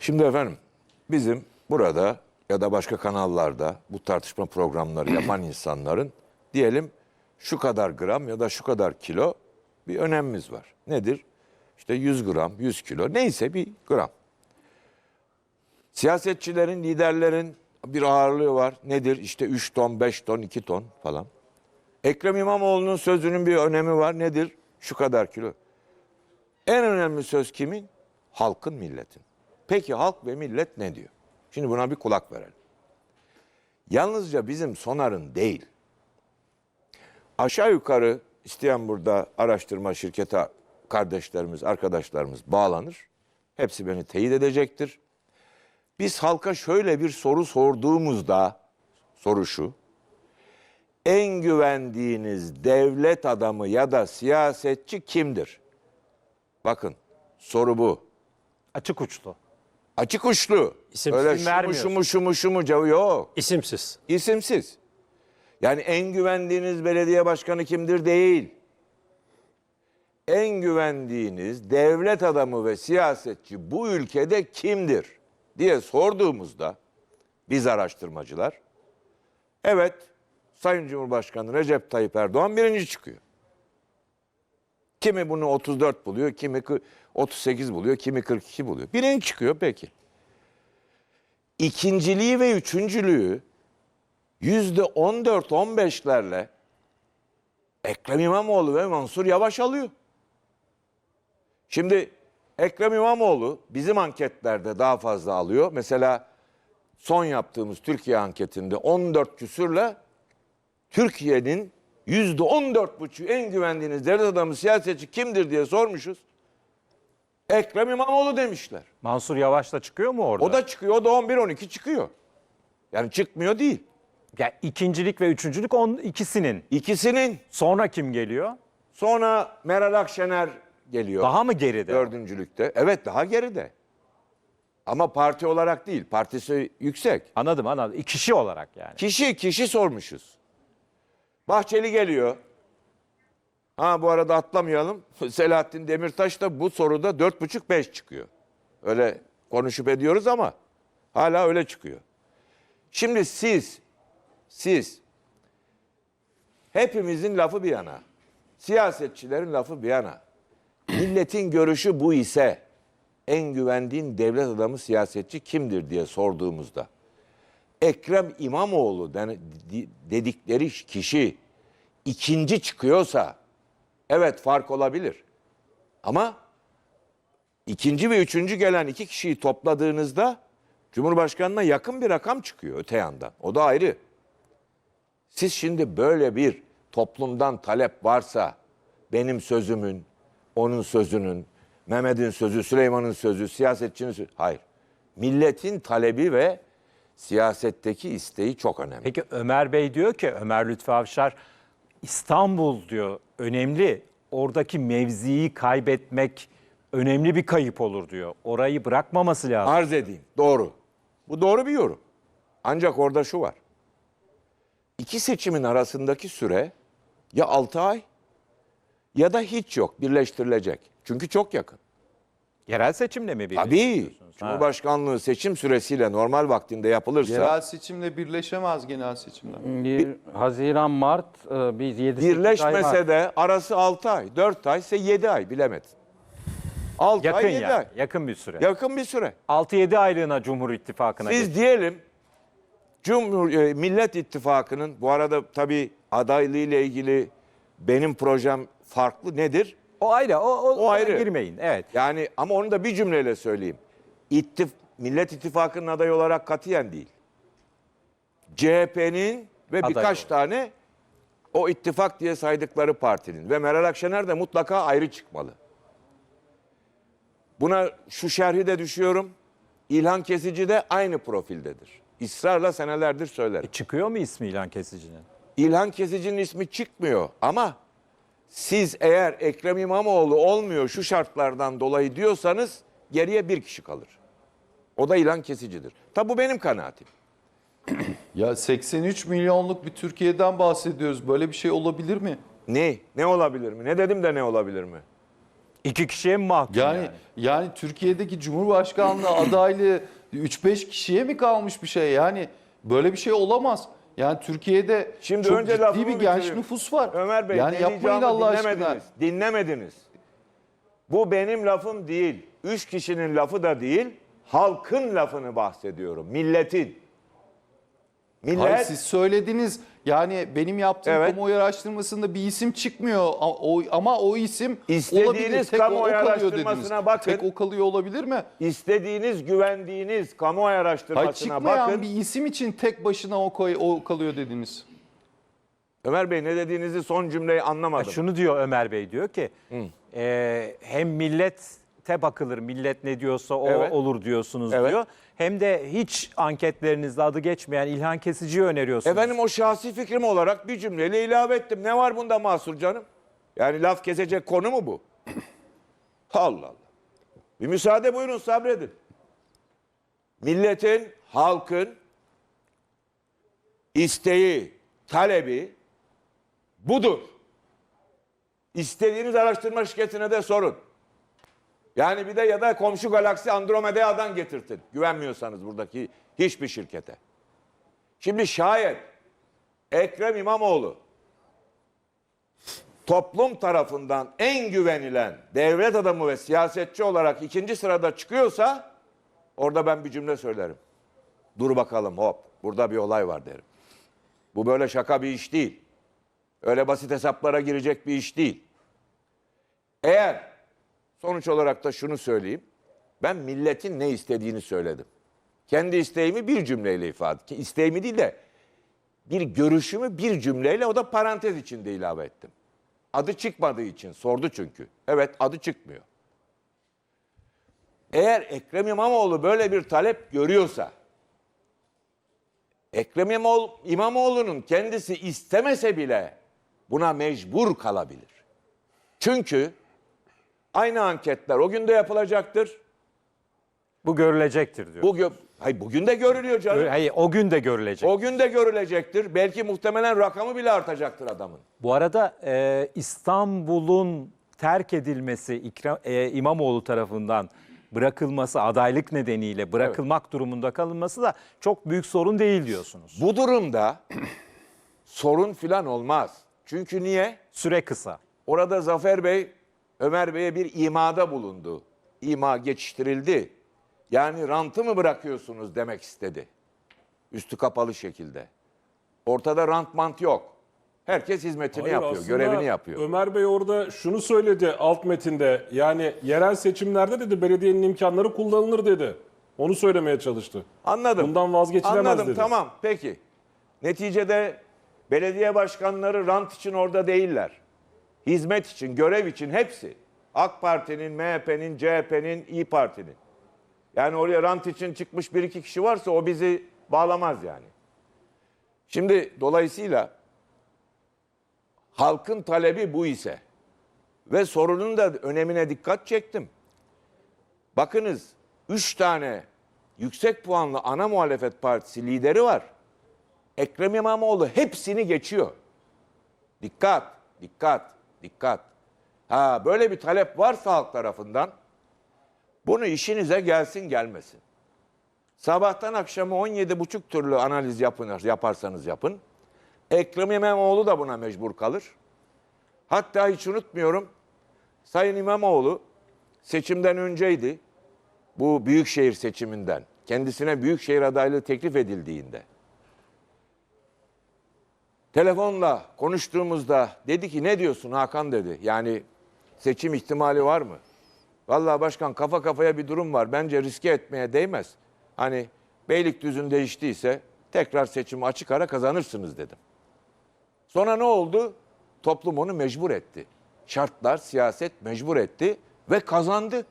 Şimdi efendim bizim burada ya da başka kanallarda bu tartışma programları yapan insanların diyelim şu kadar gram ya da şu kadar kilo bir önemimiz var. Nedir? İşte 100 gram, 100 kilo neyse bir gram. Siyasetçilerin, liderlerin bir ağırlığı var. Nedir? İşte 3 ton, 5 ton, 2 ton falan. Ekrem İmamoğlu'nun sözünün bir önemi var. Nedir? Şu kadar kilo. En önemli söz kimin? Halkın, milletin. Peki halk ve millet ne diyor? Şimdi buna bir kulak verelim. Yalnızca bizim Sonar'ın değil, aşağı yukarı isteyen burada araştırma şirketi kardeşlerimiz, arkadaşlarımız bağlanır. Hepsi beni teyit edecektir. Biz halka şöyle bir soru sorduğumuzda, soru şu, en güvendiğiniz devlet adamı ya da siyasetçi kimdir? Bakın soru bu. Açık uçlu. Açık uçlu. İsim Öyle isim şu mu vermiyor. şu mu şu mu şu mu cevabı yok. İsimsiz. İsimsiz. Yani en güvendiğiniz belediye başkanı kimdir değil. En güvendiğiniz devlet adamı ve siyasetçi bu ülkede kimdir diye sorduğumuzda biz araştırmacılar evet Sayın Cumhurbaşkanı Recep Tayyip Erdoğan birinci çıkıyor. Kimi bunu 34 buluyor, kimi kı- 38 buluyor, kimi 42 buluyor. Birinci çıkıyor peki. İkinciliği ve üçüncülüğü yüzde 14-15'lerle Ekrem İmamoğlu ve Mansur Yavaş alıyor. Şimdi Ekrem İmamoğlu bizim anketlerde daha fazla alıyor. Mesela son yaptığımız Türkiye anketinde 14 küsürle Türkiye'nin yüzde 14 buçuğu en güvendiğiniz devlet adamı siyasetçi kimdir diye sormuşuz. Ekrem İmamoğlu demişler. Mansur Yavaş da çıkıyor mu orada? O da çıkıyor, o da 11-12 çıkıyor. Yani çıkmıyor değil. ya ikincilik ve üçüncülük on ikisinin. İkisinin. Sonra kim geliyor? Sonra Meral Akşener geliyor. Daha mı geride? Dördüncülükte. Evet daha geride. Ama parti olarak değil. Partisi yüksek. Anladım anladım. Kişi olarak yani. Kişi kişi sormuşuz. Bahçeli geliyor. Ha bu arada atlamayalım. Selahattin Demirtaş da bu soruda 4,5-5 çıkıyor. Öyle konuşup ediyoruz ama hala öyle çıkıyor. Şimdi siz, siz hepimizin lafı bir yana, siyasetçilerin lafı bir yana, milletin görüşü bu ise en güvendiğin devlet adamı siyasetçi kimdir diye sorduğumuzda Ekrem İmamoğlu dedikleri kişi ikinci çıkıyorsa evet fark olabilir. Ama ikinci ve üçüncü gelen iki kişiyi topladığınızda Cumhurbaşkanına yakın bir rakam çıkıyor öte yandan. O da ayrı. Siz şimdi böyle bir toplumdan talep varsa benim sözümün, onun sözünün, Mehmet'in sözü, Süleyman'ın sözü, siyasetçinin sözü. Hayır. Milletin talebi ve siyasetteki isteği çok önemli. Peki Ömer Bey diyor ki Ömer Lütfü Avşar İstanbul diyor önemli. Oradaki mevziyi kaybetmek önemli bir kayıp olur diyor. Orayı bırakmaması lazım. Arz edeyim. Doğru. Bu doğru bir yorum. Ancak orada şu var. İki seçimin arasındaki süre ya 6 ay ya da hiç yok birleştirilecek. Çünkü çok yakın. Yerel seçimle mi Tabii. birleştiriyorsunuz? Ha. Cumhurbaşkanlığı seçim süresiyle normal vaktinde yapılırsa Yerel seçimle birleşemez genel seçimle. Bir Haziran, Mart, e, bir 7 birleşmese de arası 6 ay, 4 ay ise 7 ay bilemedin. 6 Yakın ay 7 yani. ay. Yakın bir süre. Yakın bir süre. 6-7 aylığına Cumhur İttifakı'na Biz geç- diyelim Cumhur e, Millet İttifakı'nın bu arada tabii adaylığı ile ilgili benim projem farklı nedir? O ayrı. O, o, O ayrı. girmeyin. Evet. Yani ama onu da bir cümleyle söyleyeyim. İttif Millet İttifakı'nın adayı olarak katiyen değil. CHP'nin ve Aday birkaç olarak. tane o ittifak diye saydıkları partinin ve Meral Akşener de mutlaka ayrı çıkmalı. Buna şu şerhi de düşüyorum. İlhan Kesici de aynı profildedir. İsrarla senelerdir söylerim. Çıkıyor mu ismi İlhan Kesici'nin? İlhan Kesici'nin ismi çıkmıyor ama siz eğer Ekrem İmamoğlu olmuyor şu şartlardan dolayı diyorsanız geriye bir kişi kalır. O da İlhan Kesici'dir. Tabi bu benim kanaatim. Ya 83 milyonluk bir Türkiye'den bahsediyoruz. Böyle bir şey olabilir mi? Ne? Ne olabilir mi? Ne dedim de ne olabilir mi? İki kişiye mi mahkum Yani yani? yani, Türkiye'deki Cumhurbaşkanlığı adaylığı 3-5 kişiye mi kalmış bir şey? Yani böyle bir şey olamaz. Yani Türkiye'de Şimdi çok önce ciddi bir genç bitireyim. nüfus var. Ömer Bey yani yapmayın Allah aşkına. dinlemediniz. Dinlemediniz. Bu benim lafım değil. Üç kişinin lafı da değil. Halkın lafını bahsediyorum. Milletin. Millet Hayır siz söylediniz. Yani benim yaptığım Evet. kamuoyu araştırmasında bir isim çıkmıyor. A- o- Ama o isim İstediğiniz olabilir. Tek kamuoyu o, o kalıyor araştırmasına dediniz. bakın. Tek o kalıyor olabilir mi? istediğiniz, güvendiğiniz kamuoyu Hayır araştırmasına çıkmayan bakın. bir isim için tek başına o, koy, o kalıyor dediniz. Ömer Bey ne dediğinizi son cümleyi anlamadım. Şunu diyor Ömer Bey diyor ki e, hem millete bakılır millet ne diyorsa o Evet. olur diyorsunuz Evet. diyor. Hem de hiç anketlerinizde adı geçmeyen İlhan Kesici'yi öneriyorsunuz. Efendim o şahsi fikrim olarak bir cümleyle ilave ettim. Ne var bunda mahsur canım? Yani laf kesecek konu mu bu? Allah Allah. Bir müsaade buyurun sabredin. Milletin, halkın isteği, talebi budur. İstediğiniz araştırma şirketine de sorun. Yani bir de ya da komşu galaksi Andromeda'dan getirtin. Güvenmiyorsanız buradaki hiçbir şirkete. Şimdi şayet Ekrem İmamoğlu toplum tarafından en güvenilen devlet adamı ve siyasetçi olarak ikinci sırada çıkıyorsa orada ben bir cümle söylerim. Dur bakalım hop burada bir olay var derim. Bu böyle şaka bir iş değil. Öyle basit hesaplara girecek bir iş değil. Eğer sonuç olarak da şunu söyleyeyim. Ben milletin ne istediğini söyledim. Kendi isteğimi bir cümleyle ifade ki isteğimi değil de bir görüşümü bir cümleyle o da parantez içinde ilave ettim. Adı çıkmadığı için sordu çünkü. Evet adı çıkmıyor. Eğer Ekrem İmamoğlu böyle bir talep görüyorsa Ekrem İmamoğlu- İmamoğlu'nun kendisi istemese bile buna mecbur kalabilir. Çünkü aynı anketler o gün de yapılacaktır. Bu görülecektir diyor. Bu gö- Hayır, bugün de görülüyor canım. Hayır, o gün de görülecek. O gün de görülecektir. Belki muhtemelen rakamı bile artacaktır adamın. Bu arada e, İstanbul'un terk edilmesi İkram, e, İmamoğlu tarafından bırakılması adaylık nedeniyle bırakılmak durumunda kalınması da çok büyük sorun değil diyorsunuz. Bu durumda sorun filan olmaz. Çünkü niye? Süre kısa. Orada Zafer Bey Ömer Bey'e bir imada bulundu. İma geçiştirildi. Yani rantı mı bırakıyorsunuz demek istedi. Üstü kapalı şekilde. Ortada rant mant yok. Herkes hizmetini Hayır, yapıyor, görevini yapıyor. Ömer Bey orada şunu söyledi alt metinde. Yani yerel seçimlerde dedi belediyenin imkanları kullanılır dedi. Onu söylemeye çalıştı. Anladım. Bundan vazgeçilemez Anladım dedi. tamam peki. Neticede belediye başkanları rant için orada değiller. Hizmet için, görev için hepsi. AK Parti'nin, MHP'nin, CHP'nin, İyi Parti'nin. Yani oraya rant için çıkmış bir iki kişi varsa o bizi bağlamaz yani. Şimdi dolayısıyla halkın talebi bu ise ve sorunun da önemine dikkat çektim. Bakınız 3 tane yüksek puanlı ana muhalefet partisi lideri var. Ekrem İmamoğlu hepsini geçiyor. Dikkat, dikkat, dikkat. Ha böyle bir talep varsa halk tarafından bunu işinize gelsin gelmesin. Sabahtan akşama 17,5 türlü analiz yapın, yaparsanız yapın. Ekrem İmamoğlu da buna mecbur kalır. Hatta hiç unutmuyorum. Sayın İmamoğlu seçimden önceydi. Bu büyükşehir seçiminden. Kendisine büyükşehir adaylığı teklif edildiğinde. Telefonla konuştuğumuzda dedi ki ne diyorsun Hakan dedi. Yani seçim ihtimali var mı? Vallahi başkan kafa kafaya bir durum var. Bence riske etmeye değmez. Hani Beylikdüzü'nün değiştiyse tekrar seçimi açık ara kazanırsınız dedim. Sonra ne oldu? Toplum onu mecbur etti. Şartlar, siyaset mecbur etti ve kazandı.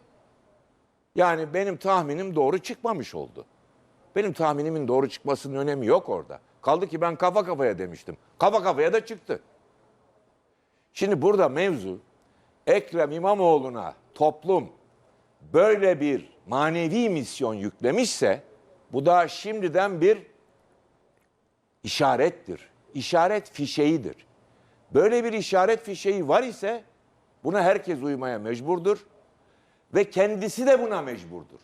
Yani benim tahminim doğru çıkmamış oldu. Benim tahminimin doğru çıkmasının önemi yok orada. Kaldı ki ben kafa kafaya demiştim. Kafa kafaya da çıktı. Şimdi burada mevzu Ekrem İmamoğlu'na toplum böyle bir manevi misyon yüklemişse bu da şimdiden bir işarettir. İşaret fişeğidir. Böyle bir işaret fişeği var ise Buna herkes uymaya mecburdur ve kendisi de buna mecburdur.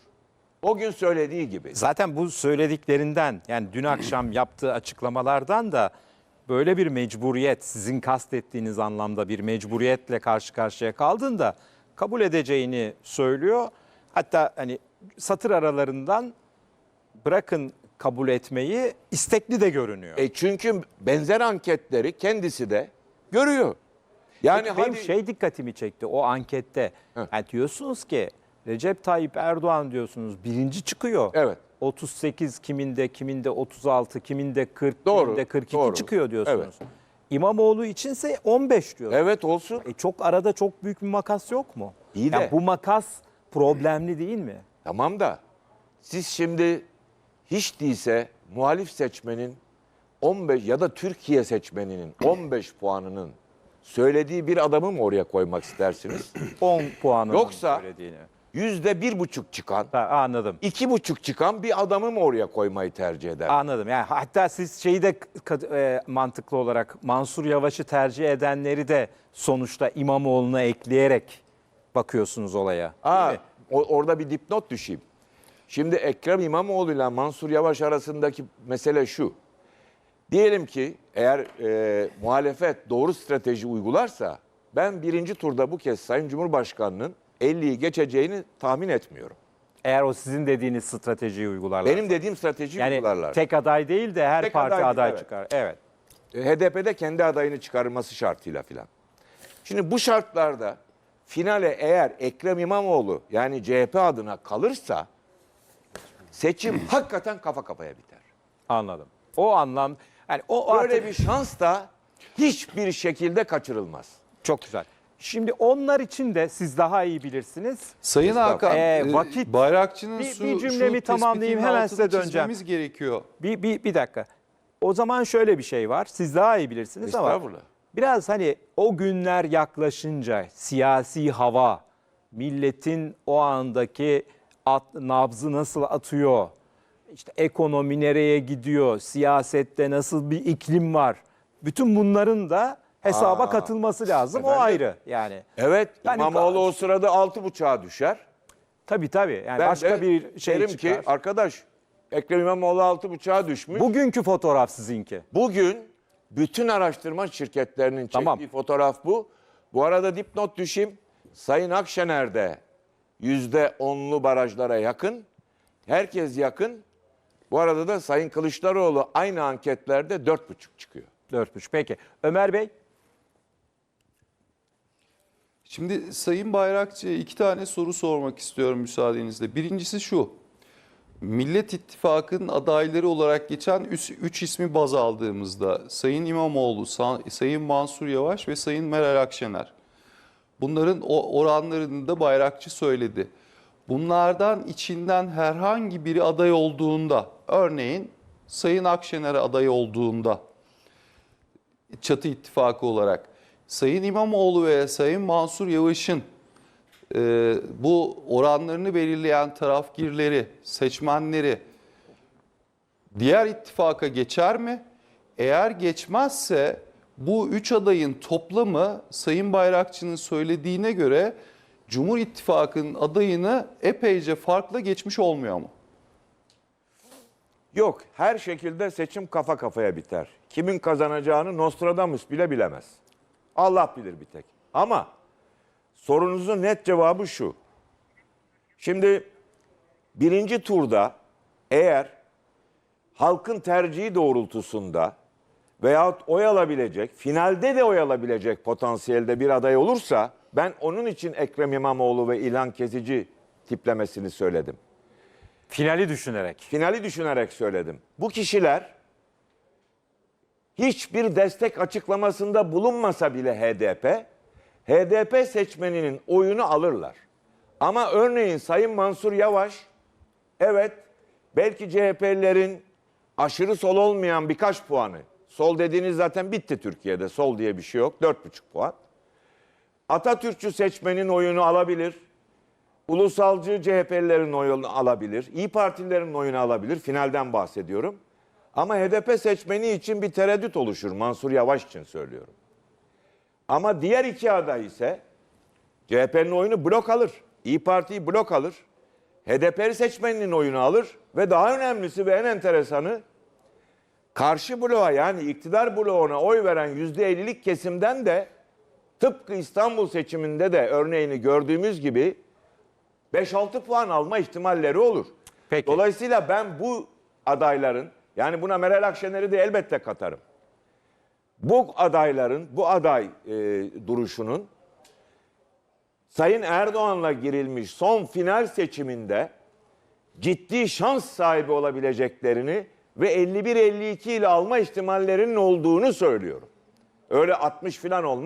O gün söylediği gibi. Zaten bu söylediklerinden yani dün akşam yaptığı açıklamalardan da böyle bir mecburiyet sizin kastettiğiniz anlamda bir mecburiyetle karşı karşıya kaldığında kabul edeceğini söylüyor. Hatta hani satır aralarından bırakın kabul etmeyi istekli de görünüyor. E çünkü benzer anketleri kendisi de görüyor. Yani Peki benim hadi şey dikkatimi çekti o ankette. Yani diyorsunuz ki Recep Tayyip Erdoğan diyorsunuz birinci çıkıyor. Evet. 38 kiminde kiminde 36 kiminde 40 Doğru, kiminde 42 doğru. çıkıyor diyorsunuz. İmamoğlu içinse 15 diyorsunuz. evet olsun. E çok arada çok büyük bir makas yok mu? İyi Yani de- bu makas problemli değil mi? Tamam da siz şimdi hiç değilse muhalif seçmenin 15 ya da Türkiye seçmeninin 15 puanının söylediği bir adamı mı oraya koymak istersiniz? 10 puanı Yoksa- söylediğini. Yüzde bir buçuk çıkan, Ha, anladım. iki buçuk çıkan bir adamı mı oraya koymayı tercih eder? Anladım. Yani hatta siz şeyi de kad- e, mantıklı olarak Mansur Yavaş'ı tercih edenleri de sonuçta İmamoğlu'na ekleyerek bakıyorsunuz olaya. Aa, o- orada bir dipnot düşeyim. Şimdi Ekrem İmamoğlu ile Mansur Yavaş arasındaki mesele şu. Diyelim ki eğer e, muhalefet doğru strateji uygularsa ben birinci turda bu kez Sayın Cumhurbaşkanı'nın 50'yi geçeceğini tahmin etmiyorum. Eğer o sizin dediğiniz stratejiyi uygularlar. Benim dediğim strateji yani uygularlar. tek aday değil de her Tek parti aday aday evet. çıkar. Evet. E, HDP'de kendi adayını çıkarması şartıyla filan. Şimdi bu şartlarda finale eğer Ekrem İmamoğlu yani CHP adına kalırsa seçim hakikaten kafa kafaya biter. Anladım. O anlam yani o Böyle artık bir şans da hiçbir şekilde kaçırılmaz. çok güzel. Şimdi onlar için de siz daha iyi bilirsiniz. Sayın Hakan, Ee, e, vakit- Bayrakçı'nın Bir- şu, bir şu cümlemi tamamlayayım, tespitinin hemen size döneceğim. gerekiyor. Bir, bir, bir dakika. O zaman şöyle bir şey var. Siz daha iyi bilirsiniz ama Estağfurullah. biraz hani o günler yaklaşınca siyasi hava, milletin o andaki at, nabzı nasıl atıyor, işte ekonomi nereye gidiyor, siyasette nasıl bir iklim var. Bütün bunların da hesaba Aa, katılması lazım. O efendim? ayrı yani. Evet Yani- İmamoğlu o sırada altı buçuğa düşer. Tabii tabii. Yani Ben başka de bir şey derim çıkar. ki arkadaş Ekrem İmamoğlu altı buçuğa düşmüş. Bugünkü fotoğraf sizinki. Bugün bütün araştırma şirketlerinin çektiği Tamam. fotoğraf bu. Bu arada dipnot düşeyim. Sayın Akşener de yüzde onlu barajlara yakın. Herkes yakın. Bu arada da Sayın Kılıçdaroğlu aynı anketlerde dört buçuk çıkıyor. Dörtmüş. Peki. Ömer Bey Şimdi Sayın Bayrakçı'ya iki tane soru sormak istiyorum müsaadenizle. Birincisi şu. Millet İttifakı'nın adayları olarak geçen üç, üç ismi baz aldığımızda Sayın İmamoğlu, Sa- Sayın Mansur Yavaş ve Sayın Meral Akşener. Bunların oranlarını da Bayrakçı söyledi. Bunlardan içinden herhangi biri aday olduğunda, örneğin Sayın Akşener aday olduğunda çatı ittifakı olarak Sayın İmamoğlu ve Sayın Mansur Yavaş'ın e, bu oranlarını belirleyen tarafgirleri, seçmenleri diğer ittifaka geçer mi? Eğer geçmezse bu üç adayın toplamı Sayın Bayrakçı'nın söylediğine göre Cumhur İttifakı'nın adayını epeyce farkla geçmiş olmuyor mu? Yok her şekilde seçim kafa kafaya biter. Kimin kazanacağını Nostradamus bile bilemez. Allah bilir bir tek. Ama sorunuzun net cevabı şu. Şimdi birinci turda eğer halkın tercihi doğrultusunda veyahut oy alabilecek, finalde de oy alabilecek potansiyelde bir aday olursa ben onun için Ekrem İmamoğlu ve İlhan Kesici tiplemesini söyledim finali düşünerek. finali düşünerek söyledim. Bu kişiler hiçbir destek açıklamasında bulunmasa bile HDP, HDP seçmeninin oyunu alırlar. Ama örneğin Sayın Mansur Yavaş, evet belki CHP'lilerin aşırı sol olmayan birkaç puanı, sol dediğiniz zaten bitti Türkiye'de, sol diye bir şey yok, 4,5 puan. Atatürkçü seçmenin oyunu alabilir. Ulusalcı CHP'lilerin oyunu alabilir. İyi Partililerin oyunu alabilir. Finalden bahsediyorum. Ama HDP seçmeni için bir tereddüt oluşur. Mansur Yavaş için söylüyorum. Ama diğer iki aday ise CHP'nin oyunu blok alır. İyi Parti'yi blok alır. HDP seçmeninin oyunu alır ve daha önemlisi ve en enteresanı karşı bloğa yani iktidar bloğuna oy veren %50'lik kesimden de tıpkı İstanbul seçiminde de örneğini gördüğümüz gibi 5-6 puan alma ihtimalleri olur. Peki. Dolayısıyla ben bu adayların yani buna Meral Akşener'i de elbette katarım. Bu adayların, bu aday e, duruşunun Sayın Erdoğan'la girilmiş son final seçiminde ciddi şans sahibi olabileceklerini ve 51-52 ile alma ihtimallerinin olduğunu söylüyorum. Öyle 60 falan olmaz.